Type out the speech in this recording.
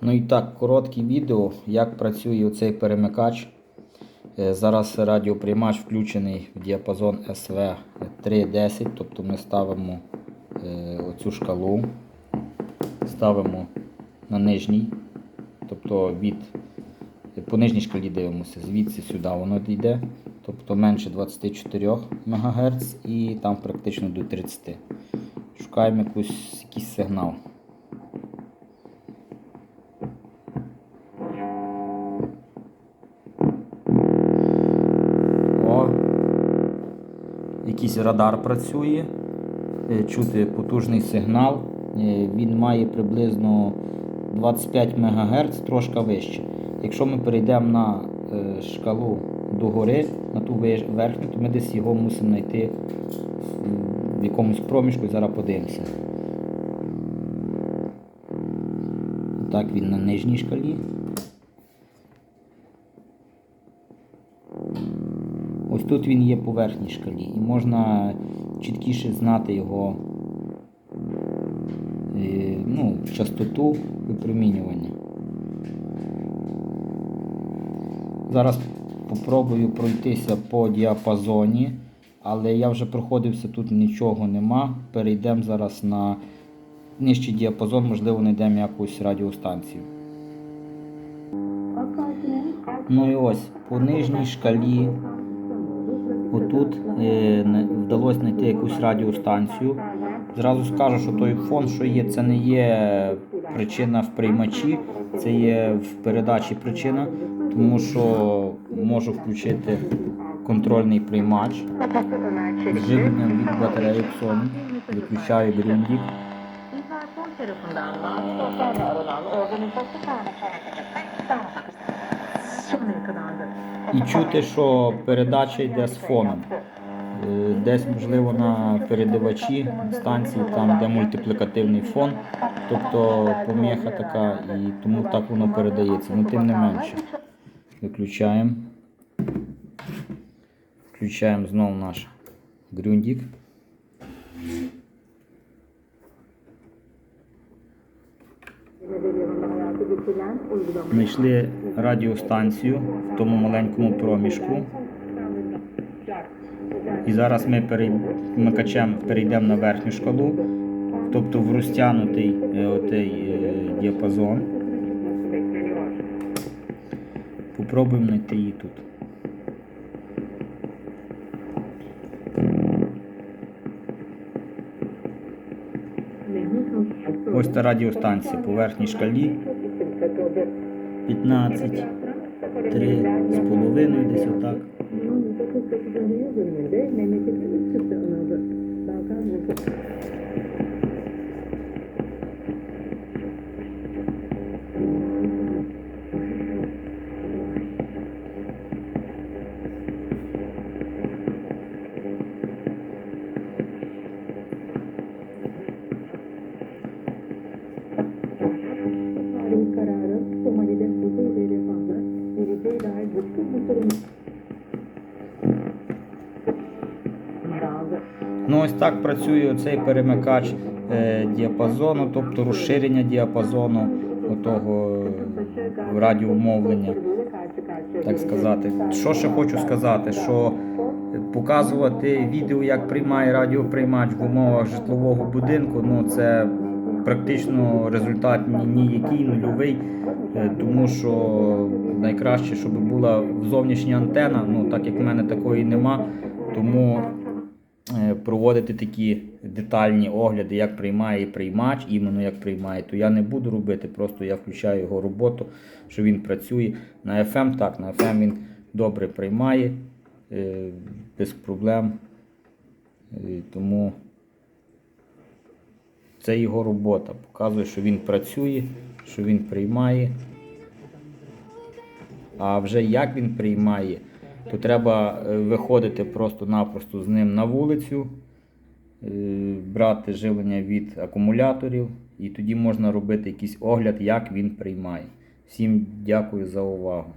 Ну і так, коротке відео, як працює цей перемикач. Е, Зараз радіоприймач включений в діапазон SV 3.10, тобто ми ставимо е, оцю шкалу, ставимо на нижній, тобто від по нижній шкалі дивимося, звідси сюди воно йде, тобто менше 24 МГц і там практично до 30. Шукаємо якусь, якийсь сигнал. Якийсь радар працює, Е, чути потужний сигнал. Е, Він має приблизно 25 МГц, трошки вище. Якщо ми перейдемо на е, шкалу догори, на ту верхню, то ми десь його мусимо знайти в якомусь проміжку і зараз подивимося. Так він на нижній шкалі. Ось тут він є по верхній шкалі і можна чіткіше знати його е, ну, частоту випромінювання. Зараз попробую пройтися по діапазоні, але я вже проходився, тут нічого нема. Перейдемо зараз на нижчий діапазон, можливо, знайдемо якусь радіостанцію. Ну і ось по нижній шкалі. Отут е, вдалося знайти якусь радіостанцію. Зразу скажу, що той фон, що є, це не є причина в приймачі, це є в передачі причина, тому що можу включити контрольний приймач з живленням від батареї Sony, виключаю Grundig. І чути, що передача йде з фоном. Е, Десь, можливо, на передавачі станції, там, де мультиплікативний фон, тобто поміха така, і тому так воно передається. Ну, тим не менше. Виключаємо. Включаємо знову наш грюндік. Знайшли радіостанцію в тому маленькому проміжку. І зараз ми перемикачем перейдемо на верхню шкалу, тобто в розтягнутий е, отей, е, діапазон. Попробуємо знайти її тут. Ось та радіостанція по верхній шкалі 15, 3 з половиною десь отак. Kararı Somali'de huzur ve refahla geleceğe dair güçlü bir. Ну ось так працює цей перемикач е, діапазону, тобто розширення діапазону отого е, радіомовлення, так сказати. Що ще хочу сказати, що показувати відео, як приймає радіоприймач в умовах житлового будинку, ну це практично результат ніякий, нульовий, е, тому що найкраще, щоб була зовнішня антена, ну так як в мене такої нема, тому е, проводити такі детальні огляди, як приймає приймач, іменно як приймає, то я не буду робити, просто я включаю його роботу, що він працює. На FM так, на FM він добре приймає, е, без проблем. Тому це його робота. Показує, що він працює, що він приймає. А вже як він приймає, то треба е, виходити просто-напросто з ним на вулицю, е, брати живлення від акумуляторів, і тоді можна робити якийсь огляд, як він приймає. Всім дякую за увагу.